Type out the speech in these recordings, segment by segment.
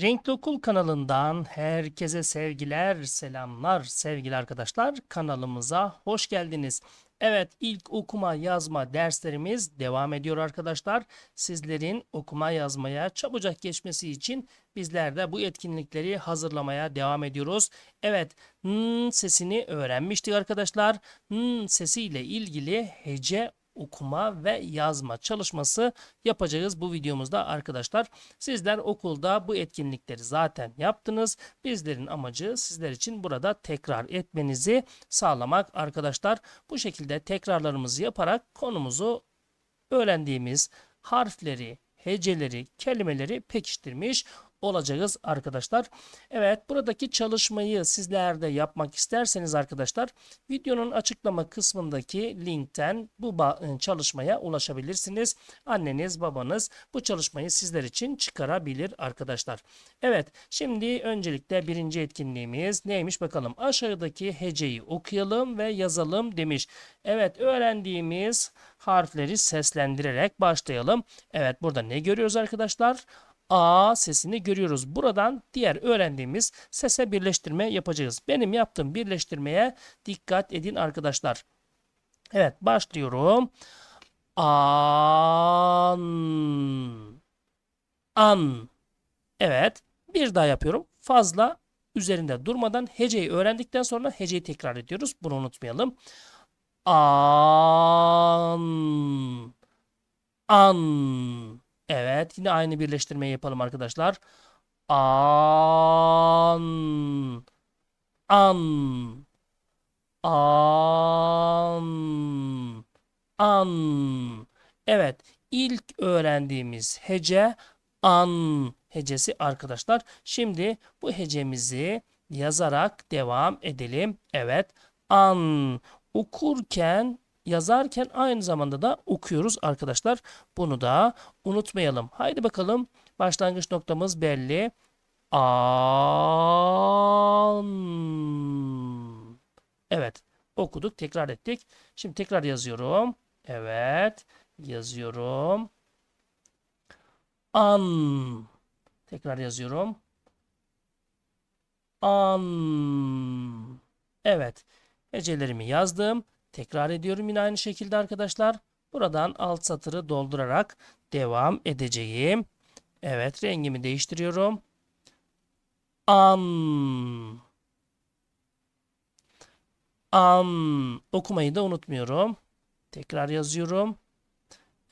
Renkli Okul kanalından herkese sevgiler, selamlar sevgili arkadaşlar. Kanalımıza hoş geldiniz. Evet, ilk okuma yazma derslerimiz devam ediyor arkadaşlar. Sizlerin okuma yazmaya çabucak geçmesi için bizler de bu etkinlikleri hazırlamaya devam ediyoruz. Evet, n sesini öğrenmiştik arkadaşlar. N sesiyle ilgili hece okuma ve yazma çalışması yapacağız bu videomuzda arkadaşlar. Sizler okulda bu etkinlikleri zaten yaptınız. Bizlerin amacı sizler için burada tekrar etmenizi sağlamak arkadaşlar. Bu şekilde tekrarlarımızı yaparak konumuzu öğrendiğimiz harfleri, heceleri, kelimeleri pekiştirmiş olacağız arkadaşlar. Evet buradaki çalışmayı sizler de yapmak isterseniz arkadaşlar videonun açıklama kısmındaki linkten bu ba- çalışmaya ulaşabilirsiniz. Anneniz babanız bu çalışmayı sizler için çıkarabilir arkadaşlar. Evet şimdi öncelikle birinci etkinliğimiz neymiş bakalım. Aşağıdaki heceyi okuyalım ve yazalım demiş. Evet öğrendiğimiz harfleri seslendirerek başlayalım. Evet burada ne görüyoruz arkadaşlar? A sesini görüyoruz. Buradan diğer öğrendiğimiz sese birleştirme yapacağız. Benim yaptığım birleştirmeye dikkat edin arkadaşlar. Evet başlıyorum. An. An. Evet. Bir daha yapıyorum. Fazla üzerinde durmadan heceyi öğrendikten sonra heceyi tekrar ediyoruz. Bunu unutmayalım. An. An. Evet, yine aynı birleştirmeyi yapalım arkadaşlar. An. An. An. An. Evet, ilk öğrendiğimiz hece an hecesi arkadaşlar. Şimdi bu hecemizi yazarak devam edelim. Evet, an okurken yazarken aynı zamanda da okuyoruz arkadaşlar. Bunu da unutmayalım. Haydi bakalım başlangıç noktamız belli. An. Evet okuduk tekrar ettik. Şimdi tekrar yazıyorum. Evet yazıyorum. An. Tekrar yazıyorum. An. Evet. Hecelerimi yazdım. Tekrar ediyorum yine aynı şekilde arkadaşlar. Buradan alt satırı doldurarak devam edeceğim. Evet rengimi değiştiriyorum. An. An. Okumayı da unutmuyorum. Tekrar yazıyorum.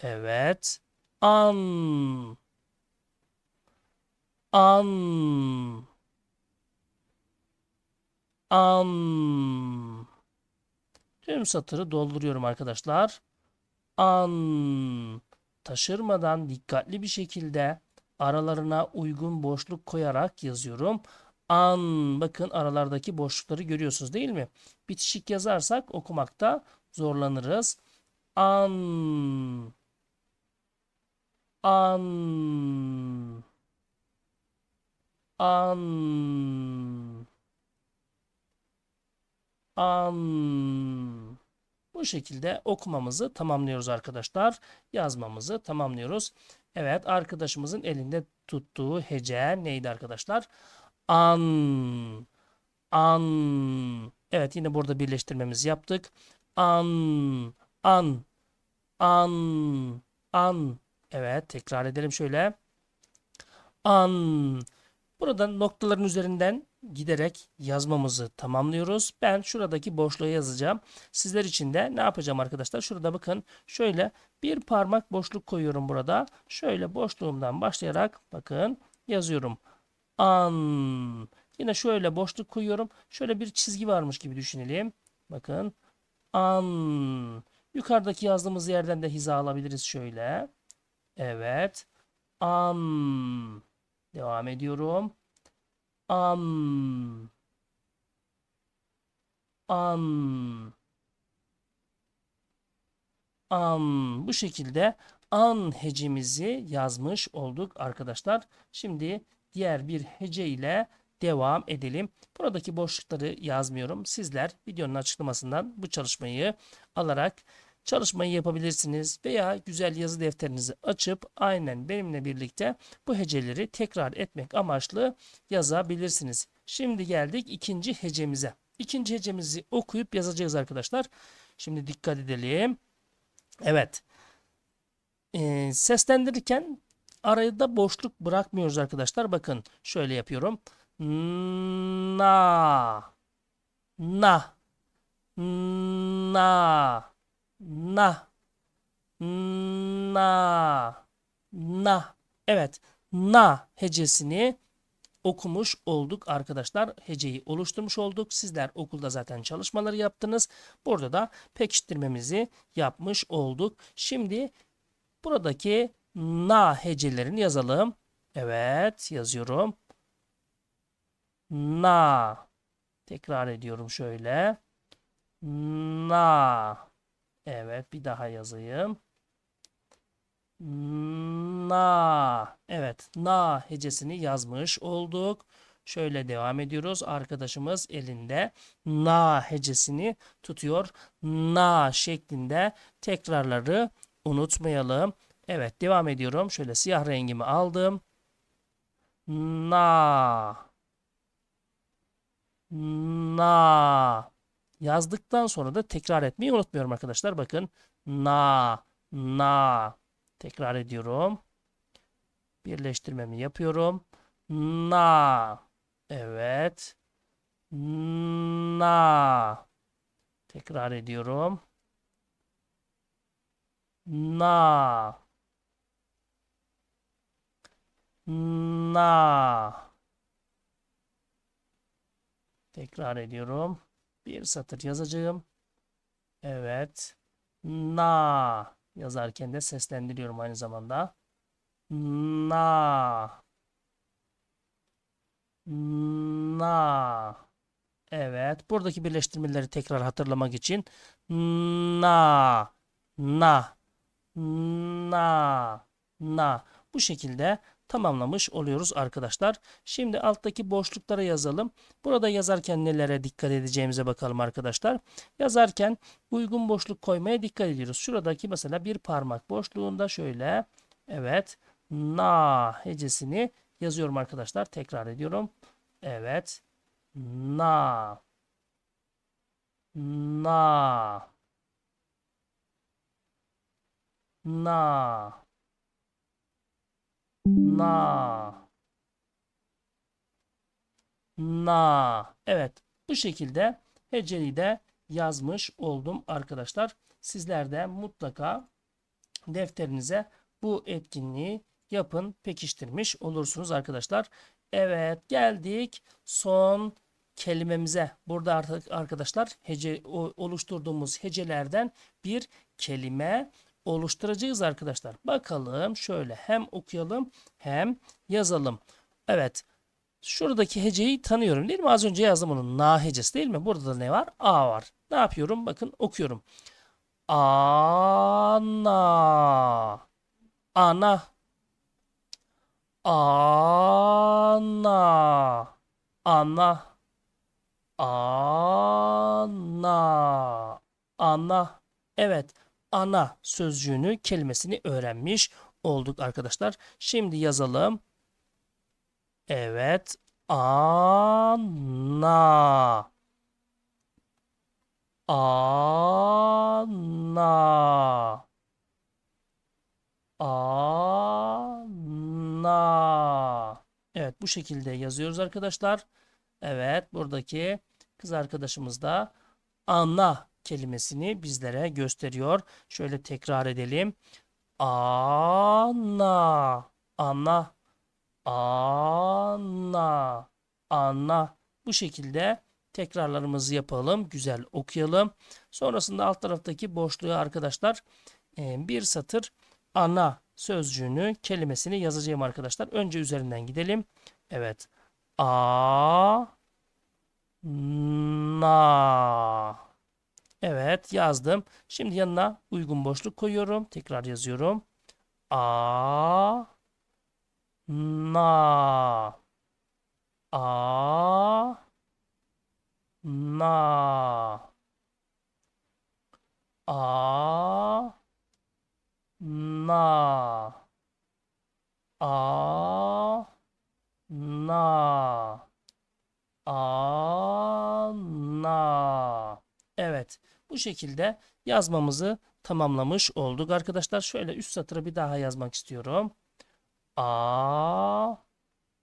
Evet. An. An. An. Tüm satırı dolduruyorum arkadaşlar. An taşırmadan dikkatli bir şekilde aralarına uygun boşluk koyarak yazıyorum. An bakın aralardaki boşlukları görüyorsunuz değil mi? Bitişik yazarsak okumakta zorlanırız. An an an an. Bu şekilde okumamızı tamamlıyoruz arkadaşlar. Yazmamızı tamamlıyoruz. Evet arkadaşımızın elinde tuttuğu hece neydi arkadaşlar? An. An. Evet yine burada birleştirmemizi yaptık. An. An. An. An. Evet tekrar edelim şöyle. An. Burada noktaların üzerinden giderek yazmamızı tamamlıyoruz. Ben şuradaki boşluğa yazacağım. Sizler için de ne yapacağım arkadaşlar? Şurada bakın şöyle bir parmak boşluk koyuyorum burada. Şöyle boşluğumdan başlayarak bakın yazıyorum. An. Yine şöyle boşluk koyuyorum. Şöyle bir çizgi varmış gibi düşünelim. Bakın. An. Yukarıdaki yazdığımız yerden de hiza alabiliriz şöyle. Evet. An. Devam ediyorum. Am. An. An. Bu şekilde an hecemizi yazmış olduk arkadaşlar. Şimdi diğer bir hece ile devam edelim. Buradaki boşlukları yazmıyorum. Sizler videonun açıklamasından bu çalışmayı alarak çalışmayı yapabilirsiniz veya güzel yazı defterinizi açıp aynen benimle birlikte bu heceleri tekrar etmek amaçlı yazabilirsiniz. Şimdi geldik ikinci hecemize. İkinci hecemizi okuyup yazacağız arkadaşlar. Şimdi dikkat edelim. Evet. Ee, seslendirirken arada boşluk bırakmıyoruz arkadaşlar. Bakın şöyle yapıyorum. Na na na na na na evet na hecesini okumuş olduk arkadaşlar. Heceyi oluşturmuş olduk. Sizler okulda zaten çalışmaları yaptınız. Burada da pekiştirmemizi yapmış olduk. Şimdi buradaki na hecelerini yazalım. Evet yazıyorum. Na. Tekrar ediyorum şöyle. Na. Evet bir daha yazayım. Na. Evet na hecesini yazmış olduk. Şöyle devam ediyoruz. Arkadaşımız elinde na hecesini tutuyor. Na şeklinde tekrarları unutmayalım. Evet devam ediyorum. Şöyle siyah rengimi aldım. Na. Na. Yazdıktan sonra da tekrar etmeyi unutmuyorum arkadaşlar. Bakın. Na. Na. Tekrar ediyorum. Birleştirmemi yapıyorum. Na. Evet. Na. Tekrar ediyorum. Na. Na. Tekrar ediyorum. Bir satır yazacağım. Evet. Na yazarken de seslendiriyorum aynı zamanda. Na. Na. Evet. Buradaki birleştirmeleri tekrar hatırlamak için na. Na. Na. Na. Bu şekilde tamamlamış oluyoruz arkadaşlar. Şimdi alttaki boşluklara yazalım. Burada yazarken nelere dikkat edeceğimize bakalım arkadaşlar. Yazarken uygun boşluk koymaya dikkat ediyoruz. Şuradaki mesela bir parmak boşluğunda şöyle evet na hecesini yazıyorum arkadaşlar. Tekrar ediyorum. Evet. Na. Na. Na. Na. Na. Evet. Bu şekilde heceli de yazmış oldum arkadaşlar. Sizler de mutlaka defterinize bu etkinliği yapın, pekiştirmiş olursunuz arkadaşlar. Evet, geldik son kelimemize. Burada artık arkadaşlar hece oluşturduğumuz hecelerden bir kelime oluşturacağız arkadaşlar. Bakalım şöyle hem okuyalım hem yazalım. Evet. Şuradaki heceyi tanıyorum değil mi? Az önce yazdım onun na hecesi değil mi? Burada da ne var? A var. Ne yapıyorum? Bakın okuyorum. Ana. Ana. Ana. Ana. Ana. Ana. Evet ana sözcüğünü kelimesini öğrenmiş olduk arkadaşlar. Şimdi yazalım. Evet. Ana. Ana. Ana. Evet bu şekilde yazıyoruz arkadaşlar. Evet buradaki kız arkadaşımız da ana kelimesini bizlere gösteriyor. Şöyle tekrar edelim. Ana, ana, ana, ana. Bu şekilde tekrarlarımızı yapalım. Güzel okuyalım. Sonrasında alt taraftaki boşluğu arkadaşlar e, bir satır ana sözcüğünü kelimesini yazacağım arkadaşlar. Önce üzerinden gidelim. Evet. A na Evet yazdım. Şimdi yanına uygun boşluk koyuyorum. Tekrar yazıyorum. A na a na a na a na bu şekilde yazmamızı tamamlamış olduk. Arkadaşlar şöyle üst satırı bir daha yazmak istiyorum. A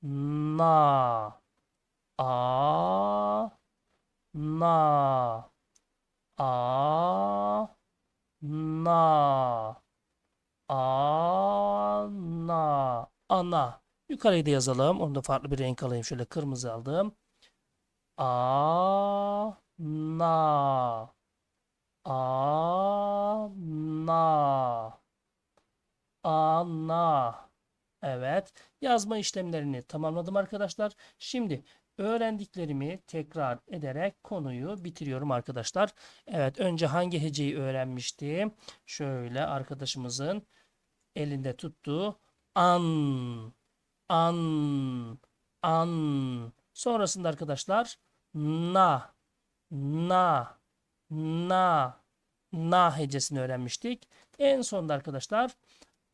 na a na a na ana ana. Yukarıyı da yazalım. Onu da farklı bir renk alayım. Şöyle kırmızı aldım. A na ana ana Evet, yazma işlemlerini tamamladım arkadaşlar. Şimdi öğrendiklerimi tekrar ederek konuyu bitiriyorum arkadaşlar. Evet, önce hangi heceyi öğrenmiştim? Şöyle arkadaşımızın elinde tuttuğu an, an, an. Sonrasında arkadaşlar na, na, na, na hecesini öğrenmiştik. En sonunda arkadaşlar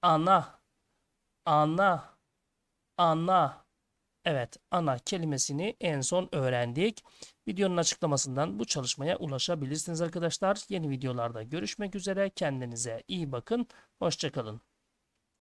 ana, ana, ana. Evet, ana kelimesini en son öğrendik. Videonun açıklamasından bu çalışmaya ulaşabilirsiniz arkadaşlar. Yeni videolarda görüşmek üzere. Kendinize iyi bakın. Hoşçakalın.